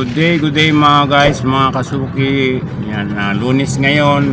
good day, good day mga guys, mga kasuki. Yan, na lunes ngayon,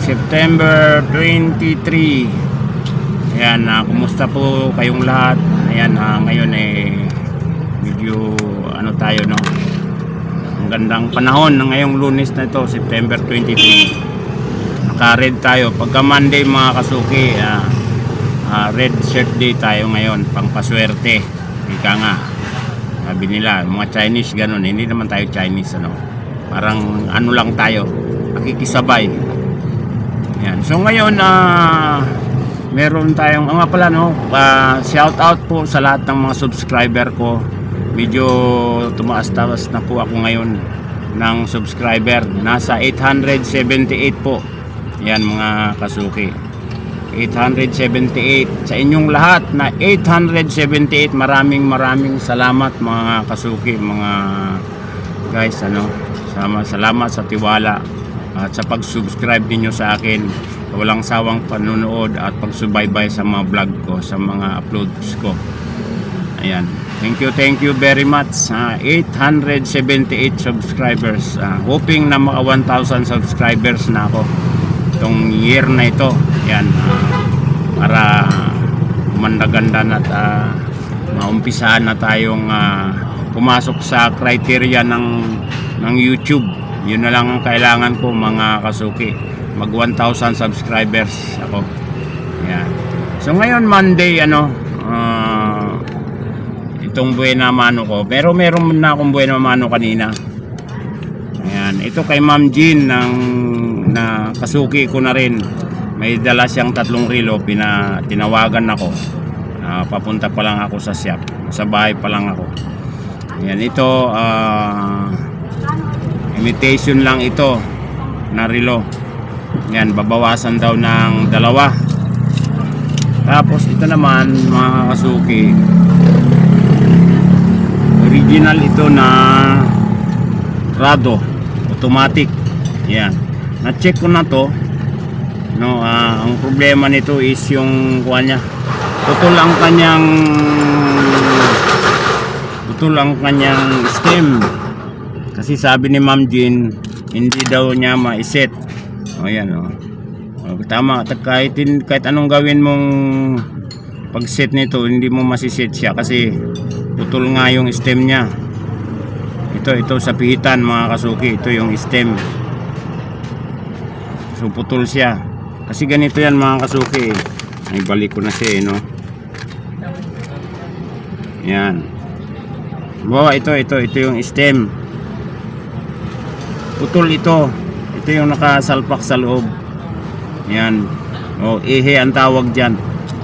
September 23. Ayan, na kumusta po kayong lahat? Ayan, ah, ngayon eh, medyo ano tayo no? Ang gandang panahon ng ngayong lunes na ito, September 23. Naka-red tayo. Pagka Monday mga kasuki, ah, ah, red shirt day tayo ngayon, pang paswerte. Ika nga, sabi nila, mga Chinese ganun, hindi naman tayo Chinese ano. Parang ano lang tayo, nakikisabay. Yan. So ngayon ah meron tayong ah, nga pala no, ah, shout out po sa lahat ng mga subscriber ko. Medyo tumaas-taas na po ako ngayon ng subscriber. Nasa 878 po. Yan mga kasuki. 878 sa inyong lahat na 878 maraming maraming salamat mga kasuki mga guys ano? Sama salamat sa tiwala at sa pag-subscribe ninyo sa akin. Walang sawang panunood at pagsubaybay sa mga vlog ko sa mga uploads ko. Ayan. Thank you thank you very much Ah, 878 subscribers. Ah, hoping na maka 1,000 subscribers na ako itong year na ito yan ah, para mandagandan at uh, maumpisahan na tayong ah, pumasok sa criteria ng ng YouTube. Yun na lang ang kailangan ko mga kasuki. Mag 1,000 subscribers ako. Yan. So ngayon Monday ano ah, itong buena mano ko. Pero meron na akong buena mano kanina. Ayan, ito kay Ma'am Jean ng na kasuki ko na rin. May dala siyang tatlong rilo, pina, tinawagan ako. Ah, papunta pa lang ako sa shop. Sa bahay pa lang ako. Ayan, ito ah, imitation lang ito na rilo. Ayan, babawasan daw ng dalawa. Tapos ito naman mga kasuki. Original ito na Rado automatic yan na-check ko na to no ah, ang problema nito is yung kuha niya. Putol ang kanyang putol ang kanyang stem. Kasi sabi ni Ma'am Jean hindi daw niya ma-set. O yan o. Tama kahit, kahit anong gawin mong pag set nito hindi mo masiset siya kasi putol nga yung stem niya. Ito ito sa pihitan mga kasuki ito yung stem. So putol siya kasi ganito yan mga kasuki. Ay balik ko na siya eh, no? Yan. Bawa ito ito ito yung stem. Putol ito. Ito yung nakasalpak sa loob. Yan. O ihe ang tawag dyan.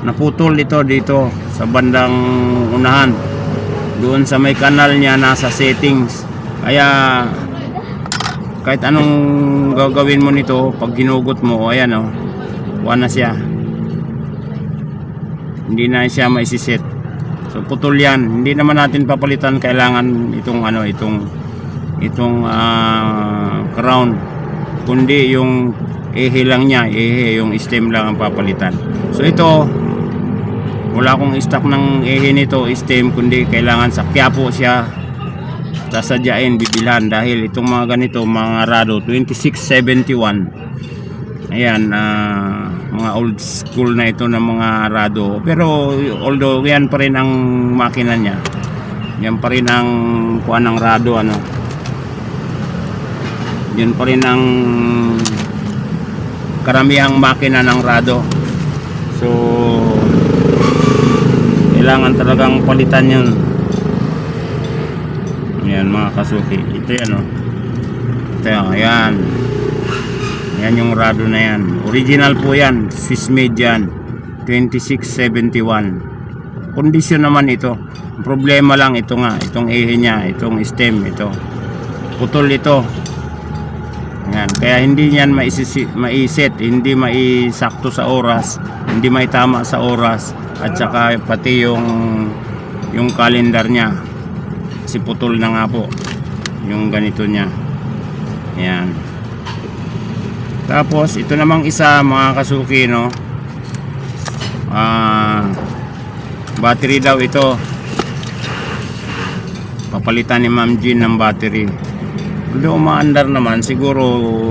Naputol ito dito sa bandang unahan. Doon sa may kanal niya nasa settings. Kaya kahit anong gagawin mo nito pag ginugot mo ayan o wala na siya. Hindi na siya maisiset so putol yan. Hindi naman natin papalitan. Kailangan itong ano itong itong ah, crown. Kundi yung ehe lang niya. Ehe yung stem lang ang papalitan. So ito wala akong stock ng ehe nito stem. Kundi kailangan sa Quiapo siya sasadyain bibilhan. Dahil itong mga ganito mga rado 2671 ayan ah, mga old school na ito ng mga rado. Pero although yan pa rin ang makina niya. Yan pa rin ang kuha ng rado ano. Yan pa rin ang karamihang makina ng rado. So kailangan talagang palitan yun. Yan mga kasuki. Ito yan o ito yan yan yung rado na yan. Original po yan. Swiss made yan 2671 kondisyon naman ito. Problema lang ito nga. Itong ehe niya. Itong stem ito. Putol ito. Yan. Kaya hindi niyan maiset, hindi maisakto sa oras, hindi maitama sa oras. At saka pati yung yung calendar niya. Si putol na nga po yung ganito niya. Yan. Tapos ito namang isa mga kasuki no. Ah battery daw ito. Kapalitan ni Ma'am Jean ng battery. Hindi umaandar naman, siguro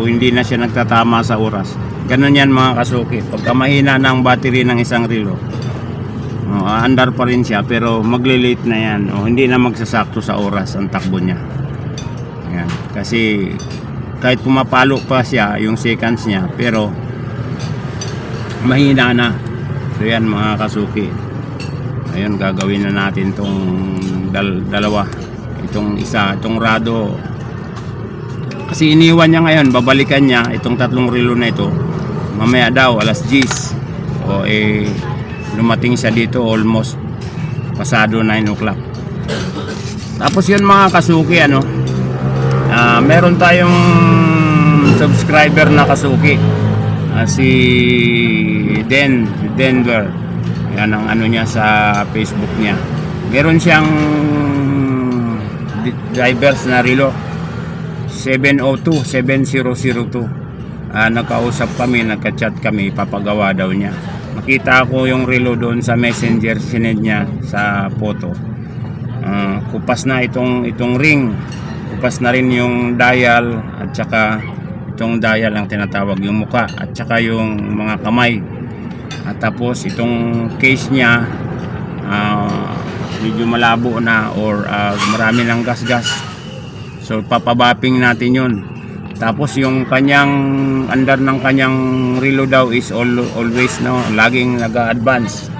hindi na siya nagtatama sa oras. Ganun yan mga kasuki. Pagka mahina na ang battery ng isang relo, oh, aandar pa rin siya pero magle-late na yan. O, hindi na magsasakto sa oras ang takbo niya. Yan. Kasi kahit pumapalo pa siya yung seconds niya pero mahina na. So yan mga kasuki. Ayun gagawin na natin tong dal- dalawa. Itong isa, itong rado. Kasi iniwan niya ngayon, babalikan niya itong tatlong relo na ito. Mamaya daw alas 10. O eh lumating siya dito almost pasado 9 o'clock. Tapos yun mga kasuki ano. ah, meron tayong subscriber na kasuki. Ah, si Den Denver. Yan ang ano niya sa Facebook niya. Meron siyang drivers na relo 702 7002. Ah, nagkausap kami, nagka-chat kami, papagawa daw niya. Nakita ko yung relo doon sa messenger sinend niya sa photo. Ah, kupas na itong itong ring. Kupas na rin yung dial at saka itong dial ang tinatawag yung muka at saka yung mga kamay. At tapos itong case niya ah, medyo malabo na or ah, marami ng gas-gas. So papabapping natin 'yon. Tapos yung kanyang andar ng kanyang relo daw is all, always no, laging nag-advance.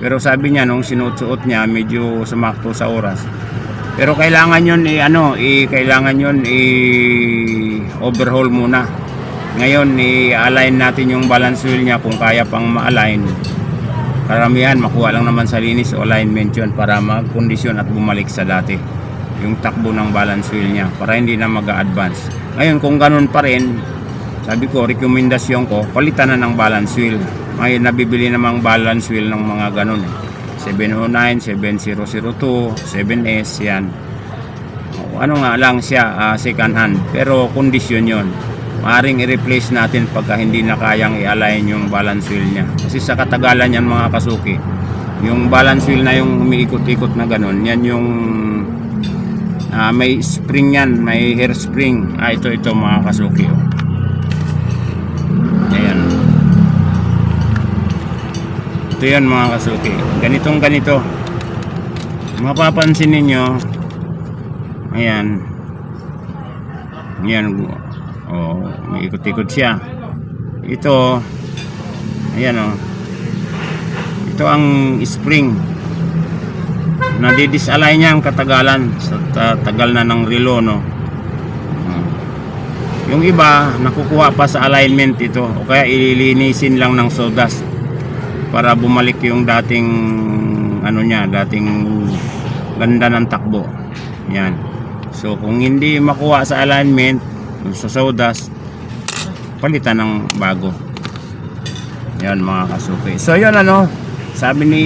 Pero sabi niya nung sinusuot niya medyo sumakto sa oras. Pero kailangan 'yon i ano, i kailangan 'yon i overhaul muna. Ngayon i-align natin yung balance wheel niya kung kaya pang ma-align. Karamihan makuha lang naman sa linis o alignment 'yon para mag-kondisyon at bumalik sa dati yung takbo ng balance wheel niya para hindi na mag-advance. Ngayon kung ganun pa rin, sabi ko, rekomendasyon ko, palitan na ng balance wheel. Ngayon nabibili namang balance wheel ng mga ganun. eh. 709, 7002, 7S, yan. Ano nga lang siya, ah, second hand. Pero kondisyon yon Maaring i-replace natin pagka hindi na kayang i-align yung balance wheel niya. Kasi sa katagalan yan mga kasuki, yung balance wheel na yung umiikot-ikot na ganun, yan yung Ah, may spring yan, may hairspring. Ah, ito, ito mga kasuki. Oh. Ayan. Ito yan mga kasuki. Ganitong ganito. Mapapansin ninyo, ayan. Ayan. Oh, may ikot-ikot siya. Ito, ayan oh. Ito ang spring nadidisalign niya ang katagalan sa ta- tagal na ng relo no Hmm. yung iba nakukuha pa sa alignment ito o kaya ililinisin lang ng sawdust para bumalik yung dating ano niya dating ganda ng takbo yan so kung hindi makuha sa alignment sa sawdust palitan ng bago. Yan mga kasuki. So yun ano sabi ni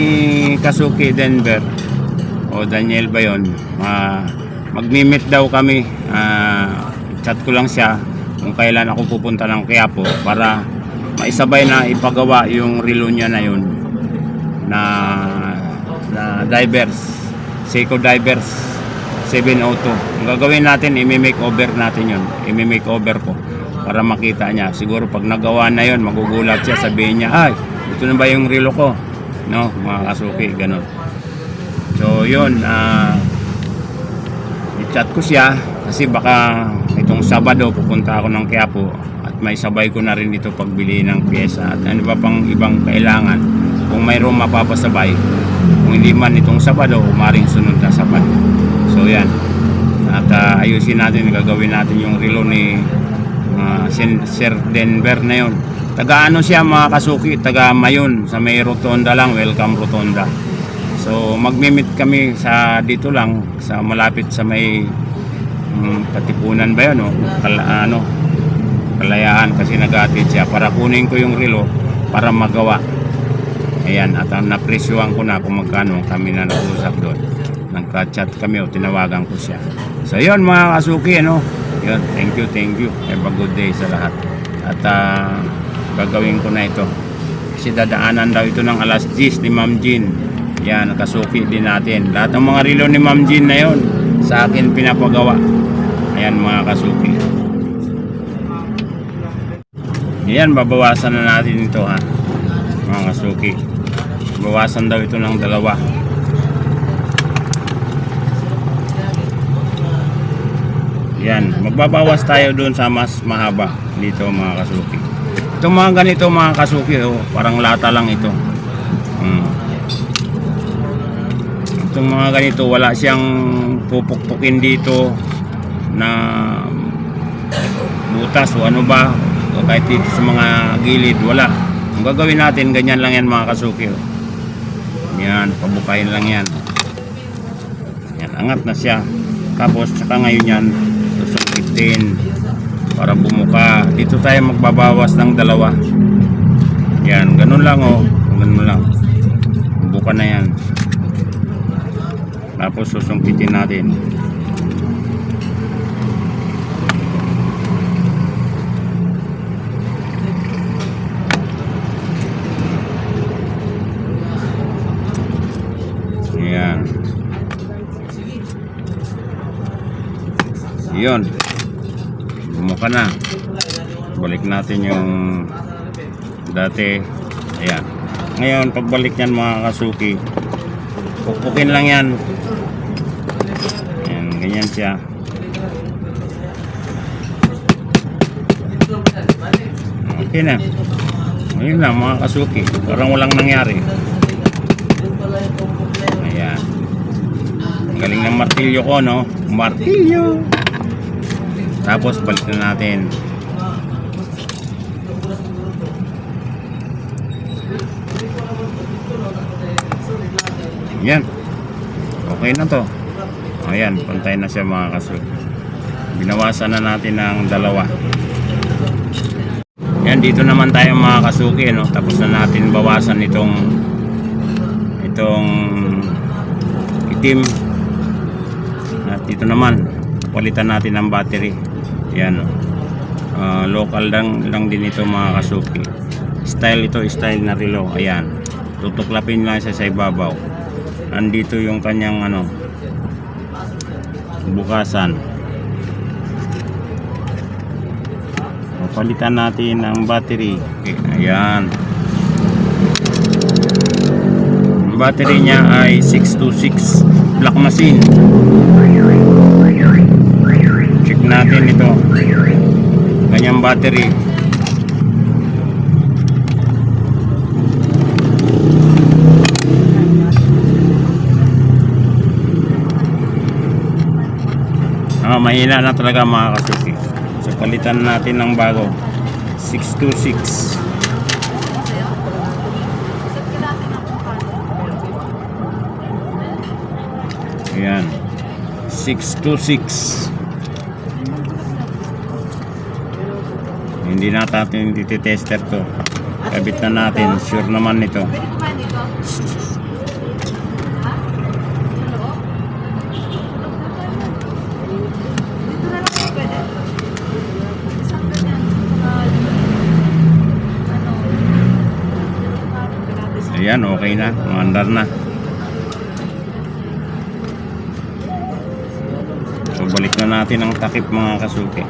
Kasuki Denver o Daniel ba yun uh, magmi-meet daw kami Ah, chat ko lang siya kung kailan ako pupunta ng Quiapo para maisabay na ipagawa yung relo niya na yun na na divers Seiko Divers 702 ang gagawin natin i-make over natin yun. I-make over ko para makita niya. Siguro pag nagawa na yun magugulat siya sabihin niya ay ito na ba yung relo ko? No mga kasuki ganun. So yun, ah i-chat ko siya kasi baka itong Sabado pupunta ako ng Quiapo at may sabay ko na rin ito pagbili ng pyesa. At ano ba pang ibang kailangan? Kung mayroong mapapasabay kung hindi man itong Sabado umaring sunod na Sabado so yan at ah, ayusin natin gagawin natin yung relo ni ah, Sen- Sir Denver na yun taga ano siya mga kasuki taga Mayon sa may rotonda lang welcome rotonda So magmi-meet kami sa dito lang sa malapit sa may mm, Katipunan ba 'yon, no? Kala, ano, Kalayaan kasi nag-atid siya para kunin ko yung relo para magawa. Ayan, at ang napresyuhan ko na kung magkano kami na nag-usap doon. Nagka-chat kami o tinawagan ko siya. So yun mga kasuki, ano? Yun, thank you, thank you. Have a good day sa lahat. At ah, gagawin ko na ito. Kasi dadaanan daw ito ng alas 10 ni Ma'am Jean. Yan, kasuki din natin. Lahat ng mga relo ni Ma'am Jean na yon sa akin pinapagawa. Ayan mga kasuki. Ayan, babawasan na natin ito ha. Mga kasuki. Bawasan daw ito ng dalawa. Yan, magbabawas tayo doon sa mas mahaba dito mga kasuki. Itong mga ganito mga kasuki, oh, parang lata lang ito. Mm. Itong mga ganito, wala siyang pupukpukin dito na butas o ano ba o kahit dito sa mga gilid, wala. Ang gagawin natin, ganyan lang yan mga kasuki. oh. Yan, pabukayin lang yan. Yan, angat na siya. Tapos, saka ngayon yan, susukitin para bumuka. Dito tayo magbabawas ng dalawa. Yan, ganun lang oh. Ganun lang. Buka na yan. Tapos susungkitin natin. Yan. Yun. Bumuka na. Balik natin yung dati. Ayan. Ngayon, pagbalik niyan mga kasuki, pukpukin lang yan. Ayan, ganyan siya. Okay na. Ayun lang mga kasuki. Parang walang nangyari. Ayan. Galing ng martilyo ko, no? Martilyo! Tapos balik na natin. Yan. Okay na to. Ayan, pantay na siya mga kasul. Binawasan na natin ng dalawa. Yan, dito naman tayo mga kasuki, no? Tapos na natin bawasan itong itong itim. At dito naman, palitan natin ng battery. Yan, no? Ah, local lang, lang din ito mga kasuki. Style ito, style na relo. Ayan. Tutuklapin lang siya sa ibabaw. Andito yung kanyang ano bukasan. Palitan natin ang battery. Okay, ayan. Ang battery niya ay 626 black machine. Check natin ito. Kanyang battery. Ah, mahina na talaga mga kasuki. So palitan natin ng bago. 626. Ayan. 626. Hindi na natin titester to. Kabit na natin. Sure naman nito. Ayan, okay na. Umandar na. So, balik na natin ang takip mga kasuki.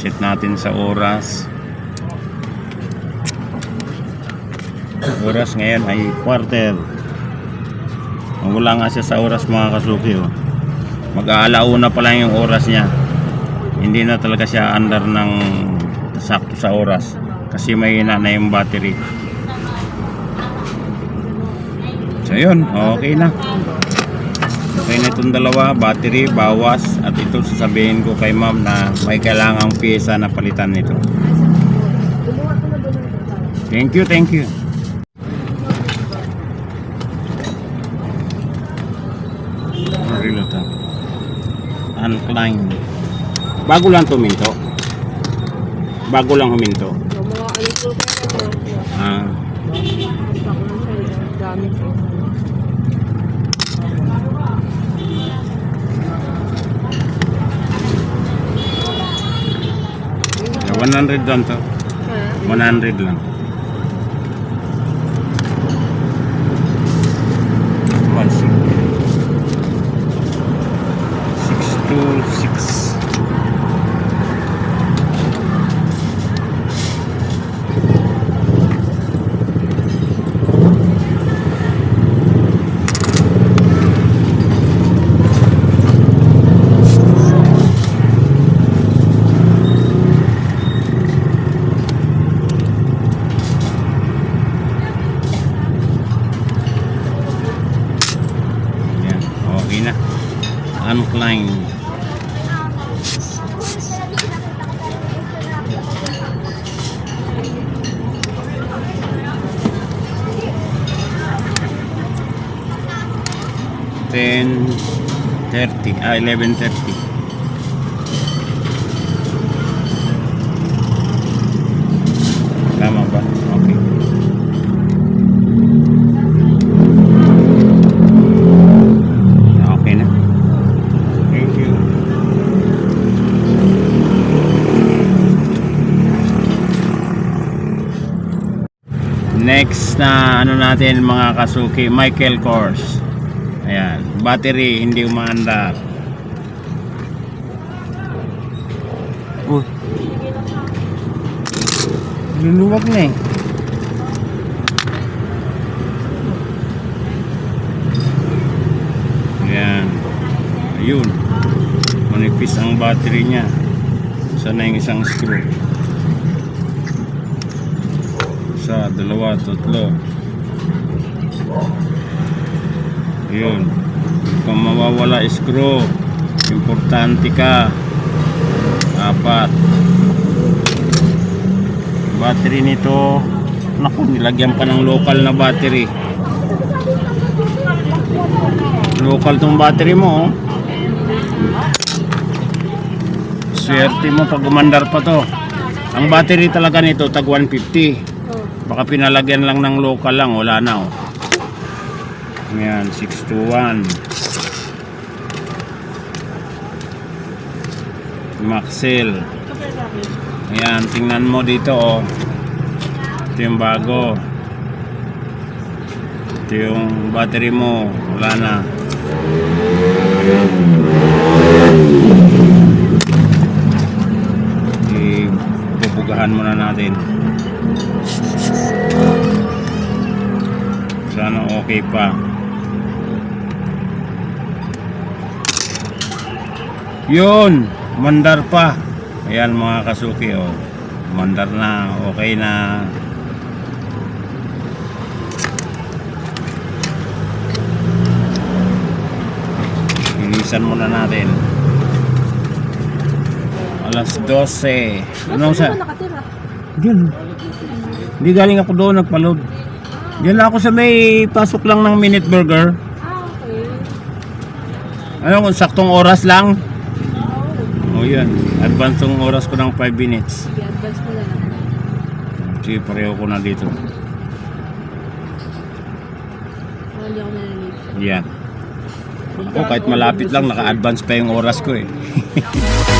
Set natin sa oras. Oras ngayon ay quarter. Wala nga siya sa oras mga kasuki. Oh. Mag-aalauna pa lang yung oras niya. Hindi na talaga siya under ng sakto sa oras. Kasi may na na yung battery. So yun, okay na. Okay na itong dalawa, battery, bawas at ito sasabihin ko kay ma'am na may kailangang pyesa na palitan nito. Thank you, thank you. To? Uncline. Bago lang to minto. Bago lang huminto. So, mga ano 100 lang to. Ha? 100 lang. 10.30 ah 11.30 tama ba? okay. Okay na. Thank you. Next na ano natin mga kasuki Michael Kors. Battery hindi umaandar. Uh. Luluwag na eh. Ayan. Ayun. Manipis ang battery niya. Sana yung isang screw. Isa, dalawa, tatlo. Ayun. Kung mawawala screw, importante ka. Apat. Battery nito, naku, nilagyan pa ng local na battery. Local tong battery mo. oh. Swerte mo pag umandar pa to. Ang battery talaga nito tag 150. Oh. Baka pinalagyan lang ng local lang, wala na oh. Ayan, 621. Maxell. Ayan, tingnan mo dito oh. Ito yung bago. Ito yung battery mo, wala na. Ipupugahan muna natin. Sana okay pa. Yun, mandar pa. Ayan mga kasuki oh. Mandar na, okay na. Inisan muna natin. Alas 12. Ano sa? Diyan. Hindi galing ako doon nagpaload. Diyan ako sa may pasok lang ng Minute Burger. Ah, okay. Ano kung saktong oras lang? O yan. Advance tong oras ko ng 5 minutes. Sige, advance mo na lang. Sige, pareho ko na dito. Para hindi ako nalilate. Yan. Ako kahit malapit lang, naka-advance pa yung oras ko eh.